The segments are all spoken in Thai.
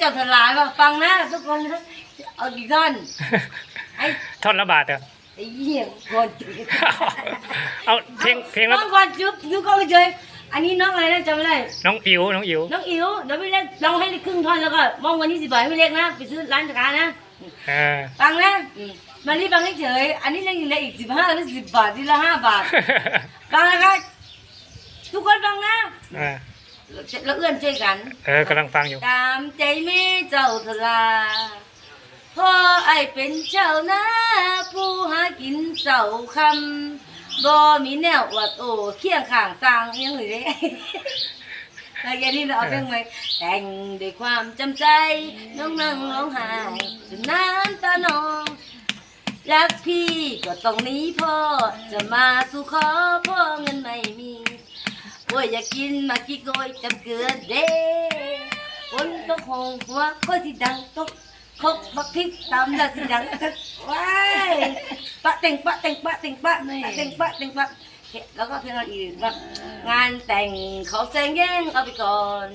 เจ้าทลายว่าฟังนะทุกคนนะเอากี่ท่อนไอ้ท่อนละบาทเหรอไอ้เหี้ยคนเอาเพลงเพลงน้ละองก่อนจุ๊บจุ๊บก็ไปเจออันนี้น้องอะไรนะจำไม่ได้น้องอิ๋วน้องอิ๋วน้องอิ๋วเดี๋ยวพี่เล็กลองให้ครึ่งท่อนแล้วก็มองวันนี้สิบบาทให้พี่เล็กนะไปซื้อร้านจักรนะเออฟังนะอืมมารีฟังเฉยๆอันนี้เล็กอีกเลยอีกสิบห้าหรือสิบบาททีละห้าบาทฟังนะครับทุกคนฟังนะ เออเราเอื้อนช่วยกัน เออกำลังฟังอยู่ ตามใจแม่เจ้าทลาพ่อไอเป็นเจ้านาผู้หากินเจ้าคำบ่มีแนววัดโอเคียงข้างสร้างอิหยังเลยแล้วแกนี่เราเอาเพลงไหมแต่งด้วยความจำใจ น้องนั่งร้องไห้จนน้ำตานองรักพี่ก็ต้องหนีพ่อจะมาสู่ขอพ่อเงินไม่มี โอ้ยอยากกินมากี่โกยจำเกลือเด้คนต้องหงหัวก็สิดังตกคกบักพริกตำแล้วสิดังตึกว้ายปะเต็งปะเต็งปะเต็งปะปะเต็งปะเต็งปะเฮ้แล้วก็เพลงอะไรอีกว่างานแต่งเขาแซงแย่งเอาไปก่อน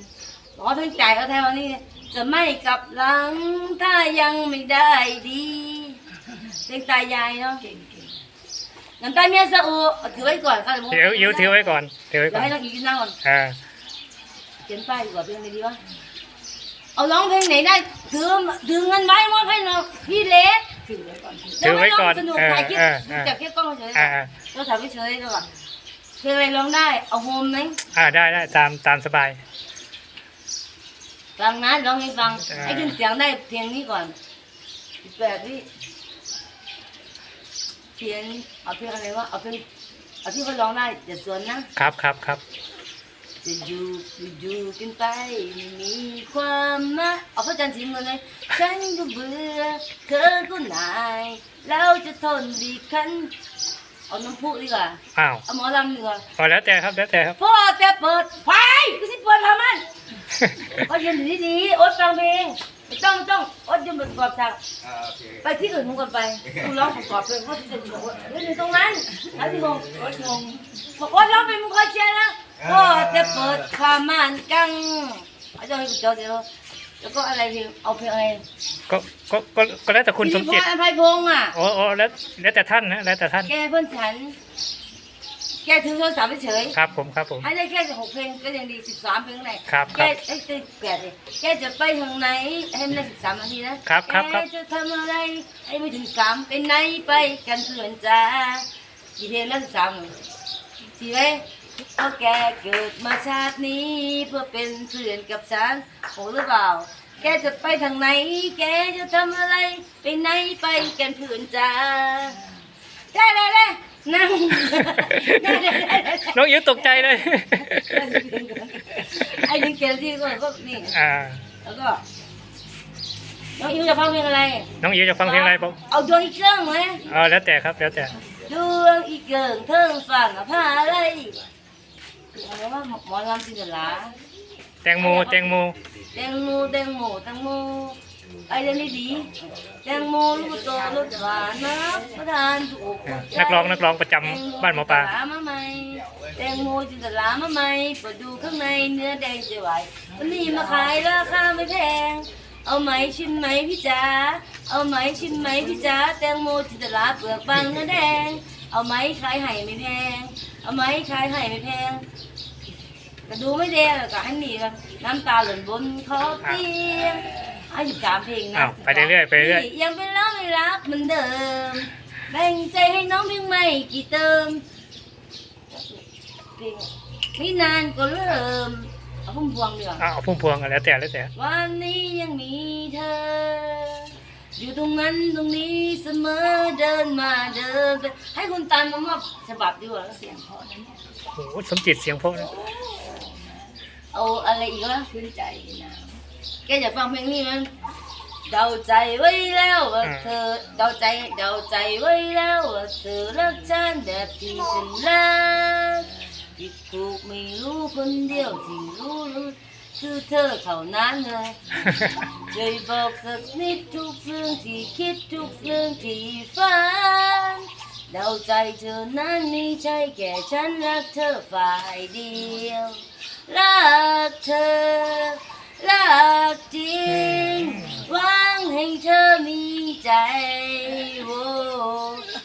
ขอเพลงใจายเขาแทนวันนี้จะไม่กลับหลังถ้ายังไม่ได้ดีเพลงตายายเนาะ น้ำตาเมียสะอูเอาถือไว้ก่อนค่ะเดี๋ยวอิ๋วถือไว้ก่อนถือไว้เดี๋ก่ยอวนให้น้องอีกนั่งก่อนเออเขียนป้ายดีกว่าเพลงไหนดีวะเอาร้องเพลงไหนได้ถือถือเงินไว้มอบให้น้องพี่เล็กถือไว้ก่อนสนุกเออถ่ายคลิปเออเออจับแค่กล้องเฉยอ่า เราถ่ายเฉยๆดีกว่าเพลงอะไรร้องได้เอาโฮมไหมอ่าได้ได้ตามตามสบาย ฟังนะร้องให้ฟังอ่าให้ขึ้นเสียงได้เพลงนี้ก่อนแบบนี้ เขียนเอาเพลงอะไรวะเอาเพลงเอาที่เขาร้องได้อย่าสวนนะครับครับครับจะอยู่อยู่อยู่กันไปไม่มีความหมายเอาพระจันทร์สีเงินเลยฉันก็เบื่อเธอก็หนายแล้วจะทนดีขันเอาน้ำพุดีกว่าอ้าวเอาหมอลำดีกว่าพอแล้วแต่ครับแล้วแต่ครับพ่อแต่เปิดไฟก็สิเปิดทำมันก็ยืนอยู่ดีๆอดฟังเพลง ไม่ต้องไม่ต้องอดยืนประกอบฉากอ่าโอเคไปที่อื่นมึงก่อนไปกูร้องประกอบเพลงว่าจะบอกว่าเดี๋ยวอยู่ตรงนั้นแล้วที่งงอดงงบอกว่าร้องเพลงมึงคอยเชียร์นะพ่อจะเปิดความมันกังอาจารย์ให้กูเจอเดี๋ยวแล้วก็อะไรเพลงเอาเพลงอะไรก็ก็ก็ก็แล้วแต่คุณสมจิตสิริพรอภัยพงษ์อะโอ้โอ้แล้วแล้วแต่ท่านนะแล้วแต่ท่าน แกเพื่อนฉัน แกถือโทรศัพท์เฉยครับผมครับผม ให้ได้แค่หกเพลงก็ยังดีสิบสามเพลงไหนครับแกไอ้ยแปดเลยแกจะไปทางไหนให้มันได้สิบสามนาทีนะครับครับครับ แกจะทำอะไรให้ไม่ถึงสามเป็นไหนไปกันเพื่อนจ้ากี่เพลงแล้วสิบสามเลยสี่ไหมเพราะแกเกิดมาชาตินี้เพื่อเป็นเพื่อนกับฉันโหหรือเปล่า แกจะไปทางไหน แกจะทำอะไรไปไหนไปกันเพื่อนจ้าได้ได้ได้ นั่งได้ได้ได้ได้น้องอิ๋วตกใจเลย ไอ้นี่เกลที่ก็ก็นี่อ่า แล้วก็น้องอิวจะฟังเพลงอะไร น้องอิ๋วจะฟังเพลงอะไรผมเอาดวงอีกเครื่องไหมเออแล้วแต่ครับแล้วแต่ดวงอีกเกิงเทิงฟังผ้าอะไรอะไรว่าหมอลำจินตลาแตงโมแตงโมแตงโมแตงโมแตงโม ไอเดนนี่ดีแตงโมลูกโตรสหวานนะประทานถูกอ่านักร้องนักร้องประจำบ้านหมอปลาแตงโจินตลา มาใหม่แตงโมจินตลามาใหม่เปิดดูข้างในเนื้อแดงจะไหววันนี้มาขายราคาไม่แพง เอาไหมชิมไหมพี่จ๋าเอาไหมชิมไหมพี่จ๋าแตงโมจินตลาเปลือกบางเนื้อแดง เอาไหมขายไห่ไม่แพง เอาไหมขายไห่ไม่แพงแต่ดูไม่แดงก็ให้หนีกันน้ำตาหล่นบนขอบเตียง อายุสามเพลงนะอ้าวไปเรื่อยๆไปเรื่อย พี่ยังเป็นแล้วไม่รักเหมือนเดิมแบ่งใจให้น้องเพียงไม่กี่เติมเพลงไม่นานก็เริ่มเอาพุ่มพวงเดียวาอ้าวพุ่มพวงกันแล้วแต่แล้วแต่วันนี้ยังมีเธอ อยู่ตรงนั้นตรงนี้เสมอเดินมาเดินไปให้คุณตันมามอบฉบับดีกว่าเสียงเพราะนะเนี่ยโอ้โหสมจิตเสียงเพราะนะเอาอะไรอีกวะชื่นใจนะ แกอยากฟังเพลงนี้มั้ยเดาใจไว้แล้วว่าเธอเดาใจเดาใจไว้แล้วว่าเธอรักฉันแบบที่ฉันรักผิดถูกไม่รู้คนเดียวที่รู้รู้คือเธอเท่านั้นเลยช่วยบอกสักนิดทุกเรื่องที่คิดทุกเรื่องที่ฝันเดาใจเธอนั้นไม่ใช่แค่ฉันรักเธอฝ่ายเดียว รักเธอ รักจริงหวังให้เธอมีใจโว้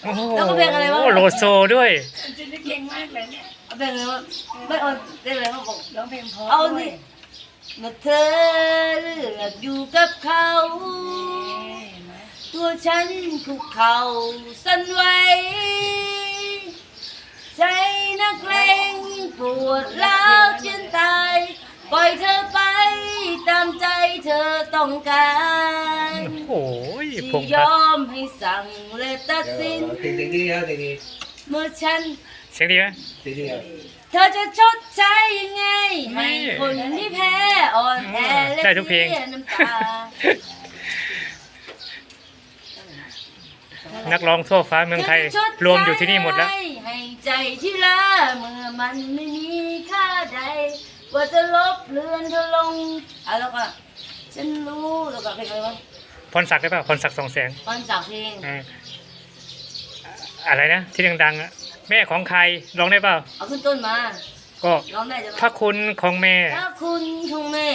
อ้โหแล้วก็เพลงอะไรวะ โลโซด้วย จริงๆเก่งมากเลยเนี่ยเอาเพลงอะไรวะไม่เอาเพลงอะไรวะบอก ร้องเพลงเพราะเอาด้นี่ยเมื่อเธอเลือกอยู่กับเขาตัวฉันคุกเข่าสั่นไหวใจนักเลงปวดแล้าวจนตาย ปล่อยเธอไป ตามใจเธอต้องการโอ้ยพที่งยษ์พัฒน์อมให้สั่งและตัดสิน tình tình đi đâu tình đi เมื่อฉัน เสียงดีไหม tình đi đâu เธอจะชดใช้ยังไง ให้คนที่แพ้อ่อนแอและได้ทุกเพลงเสียน้ำตานักร้องทั่วฟ้าเมืองไทยรวมอยู่ที่นี่หมดแล้ว ให้ใจที่ละเมื่อมันไม่มีค่าใด ว่าจะลบเลือนเธอลงอะแล้วก็ฉันรู้แล้วก็เพลงอะไรวะพรศักดิ์ได้ป่ะพรศักดิ์สองแสงตอนสาวเพลงอ่าอะไรนะที่ดังๆอะแม่ของใครร้องได้เปล่าเอาขึ้นต้นมาก็ร้องได้จะพระคุณของแม่ ถ้าคุณของแม่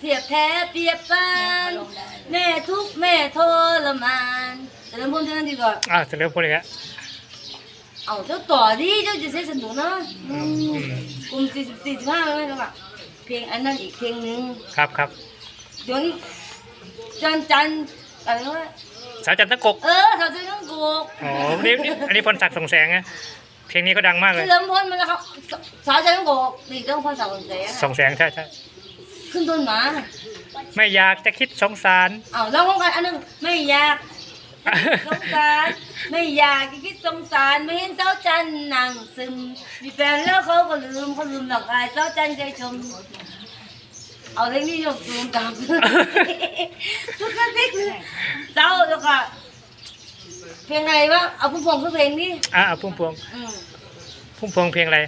เทียบแท้เปรียบปานร้องได้แม่ทุกข์แม่ทรมานแต่เริ่มพูดเท่านั้นดีกว่า อ่าเสนอพูดเลยฮะ เอาเจ้าต่อดิเจ้าจะเสียสนุกนะอือืมมกลุ่มสี่สิบสี่สิบห้าไหมครับเพลงอันนั้นอีกเพลงหนึ่งครับครับเดี๋ยวนี้จันจันอะไรวะสาวจันทกกเออสาวจันต้องโกกอ๋อนี่นี่อันนี้พรศักดิ์สองแสงนะเพลงนี้ก็ดังมากเลยเริ่มพ้นมาแล้วครับสาวจันต้องโกกนี่ต้องพอสาวคนแสงสองแสงใช่ใช่ขึ้นต้นมาไม่อยากจะคิดสงสารเอาแล้วพร้อมกันอันหนึงไม่อยาก สงสารไม่อยากจะคิดสงสารไม่เห็นสาวจันนั่งซึม มีแฟนแล้วเขาก็ลืมเขาลืมหลอกอายสาวจันใจชม เอาเรื่องนี้ยกตูมตามทุกคนติ๊กเลยเจ้าแล้วก็เพลงอะไรวะเอาพุ่มพวงคือเพลงนี้อะเอาพุ่มพวงอืมพุ่มพวงเพลงอะไร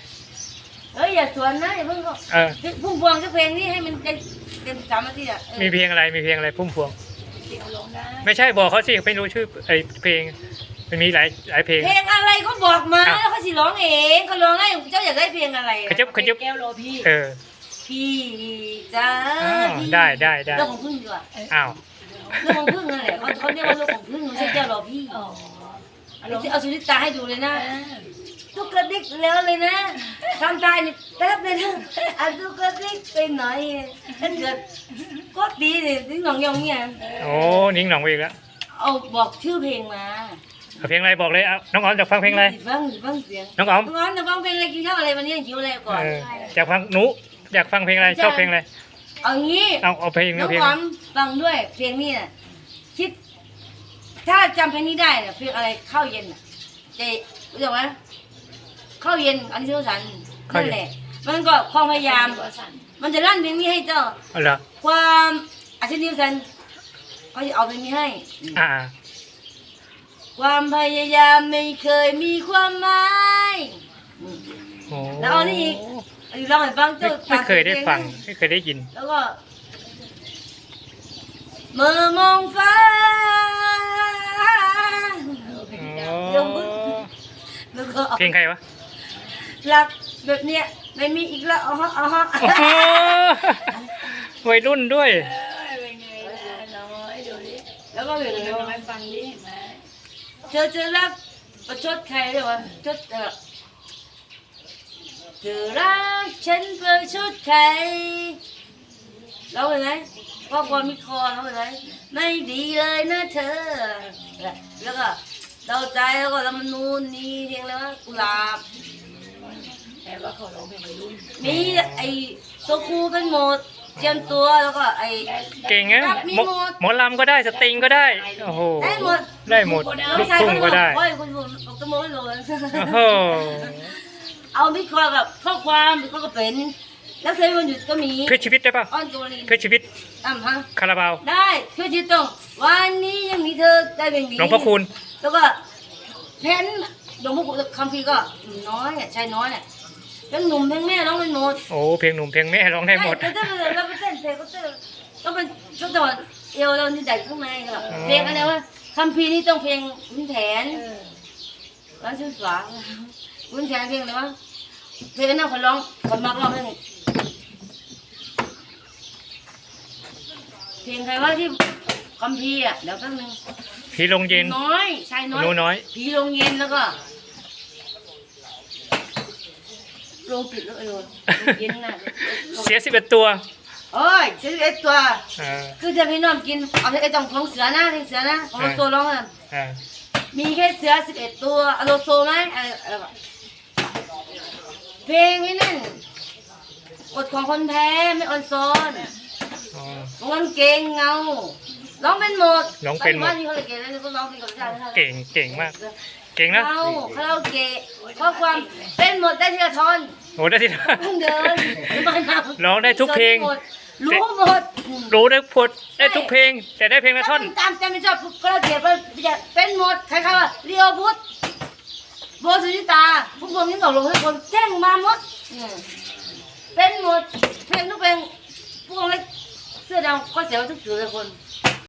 เอ้ยอย่าสวนนะอย่าเพิ่งก็เออพุ่มพวงคือเพลงนี้ให้มันเต็มเต็มสามนาทีอะเออมีเพลงอะไรมีเพลงอะไรพุ่มพวง เดี๋ยวร้องได้ ไม่ใช่บอกเขาสิไม่รู้ชื่อไอเพลง มันมีหลายหลายเพลง เพลงอะไรเขาบอกมาอะแล้วเขาสิร้องเองเขาร้องได้เจ้าอยากได้เพลงอะไรขยับขยับ แก้วโลพี่ เออ พี่จ้าอ้าวพี่ได้ได้ได้ เรื่องของพึ่งดีกว่าอ้าว เรื่องของพึ่งนั่นแหละเขาเขาเรียกว่าเรื่องของพึ่งไม่ใช่เจ้ารอพี่อ๋อเอาเอาสุนิตาให้ดูเลยนะอ่า ทุกกระดิกแล้วเลยนะทำตายนี่แป๊บเลยนะอะทุกกระดิกไปหน่อยถ้าเกิดก็ดีเลยทิ้งหนองยองเนี่ยโอ้นิ่งหนองไปอีกแล้วเอาบอกชื่อเพลงมาเอาเพลงอะไรบอกเลยเอาน้องอ๋อมอยากฟังเพลงอะไร ฟังฟังเสียงน้องอ๋อมน้องจะฟังเพลงอะไรกินข้าวอะไรวันนี้หิวอะไรก่อนเอออยากฟังหนูอยากฟังเพลงอะไรชอบเพลงอะไร เอางี้ เอาเอาเพลงน้เอาองเพลงหอมฟังด้วยเพลงนี้น่ะคิด ถ้าจำเพลงนี้ได้เนี่ยเพลงอะไรข้าวเย็นน่ะจะรู้จักไหม ข้าวเย็นอันนี้ชื่อสันนั่นแหละ มันก็ความพยายามตัวสั่นมันจะลั่นเพลงนี้ให้เจ้าเอาเหรอความอาชีพนิวสันเขาจะเอาเพลงนี้ให้อ่าความพยายามไม่เคยมีความหมายอืมโอ้แล้วเอานี่อีกอันนี้ร้องให้ฟังไม่เจ้าไม่เคยได้ฟังเพลนะไม่เคยได้ยิน แล้วก็เมื่อมองฟ้าอ๋อแล้วก็เอาเพลงใครวะ รักแบบเนี้ยไม่มีอีกแล้วอ๋อฮะอ๋อฮะโอ้โหวัยรุ่นด้วยเอ้ยเป็นไงล่ะน้อยดูดิแล้วก็เพลงอะไรน้อวะยฟังดิเห็นไหมเธอจะรักประชดใครด้วยวะชดเออเธอรักฉันประชดใครร้องไปไหมพ่อความมีคอร้องไปไหมไม่ดีเลยนะเธอ แล้วก็เดาใจแล้วก็แล้วมันนู่นนี่เพลงอะไรวะกุหลาบ แต่ว่าเขาร้องเพลงวัยรุ่นมีไอโซคูเป็นหมดเจียมตัวแล้วก็ไอเก่งนะครับมีหมอหมดหมอลำก็ได้สตริงก็ได้โอ้โหได้หมด ได้หมดลูกทุ่งก็ได้โอ้ยคุณผมบอกตะโมยเลยโอ้โหเอามิคอกับข้อความมิคอก็เป็น แล้วเคยวันหยุดก็มีเพื่อชีวิตได้ป่ะอ้อนตัวลีเพื่อชีวิตอ่ำฮะคาราบาวได้เพื่อชีวิตต้องวันนี้ยังมีเธอได้เป็นดีหลวงพ่อคูณแล้วก็แพนหลวงพ่อคูณคำพีร์ก็น้อยอะชายน้อยอะ ทั้งหนุ่มทั้งแม่ร้องเป็นหมดโอ้เพลงหนุ่มเพลงแม่ร้องได้หมดใช่แต่ถ้าเราไปเต้นเพลงก็เต้นต้องเป็นชุดจังหวะเอวเรานี่ใหญ่ข้างในครับอ๋อเพลงอะไรวะคำพีร์นี่ต้องเพลงขุนแผนเออร้านชื่อฝาขุนแผนเพลงอะไรวะเพลงนั้นคนร้องคนมักร้องเพลงเพลงใครว่าที่คัมภีร์อะเดี๋ยวแป๊บนึงผีลงเย็นน้อยชายน้อยหนูน้อยผีโรงเย็นแล้วก็ โรงปิดแล้วไอ้โรงโรงเย็นน่ะเสียสิบเอ็ดตัวโอ้ยเสียเอ็ดตัวเออคือจะพี่น้องกิน เอาไอ้ตรงของเสือนะที่เสือนะของโลโซร้องอะเออมีแค่เสือสิบเอ็ดตัวอะโลโซไหมอะไรอะไรวะเพลงไอ้นั่นกฎของคนแพ้ไม่ออนซอนอ๋อมันเก่งเงาร้องเป็นหมดร้องเป็นหมดปัจจุบันที่เขาเลยเก่งแล้วนี่ก็ร้องเป็นกับชาติเก่งเก่งมาก เก่งนะเงาคาราโอเกะข้อความเป็นหมดได้ทีละท่อนโอ้ได้ที่เพิ่งเดินไม่มาร้องได้ทุกเพลงหมดรู้หมดรู้ได้พดได้ทุกเพลง แต่ได้เพลงละท่อนตามใจไม่ชอบคาราโอเกะเป็นหมดใครๆว่าเรียวพุทธโบสุจิตาพวกผมนี่บอกลงให้คนแจ้งมาหมดอืมเป็นหมดเพลงทุกเพลงพวกเล็กเสื้อดำก็เสียวทุกตัวเลยคน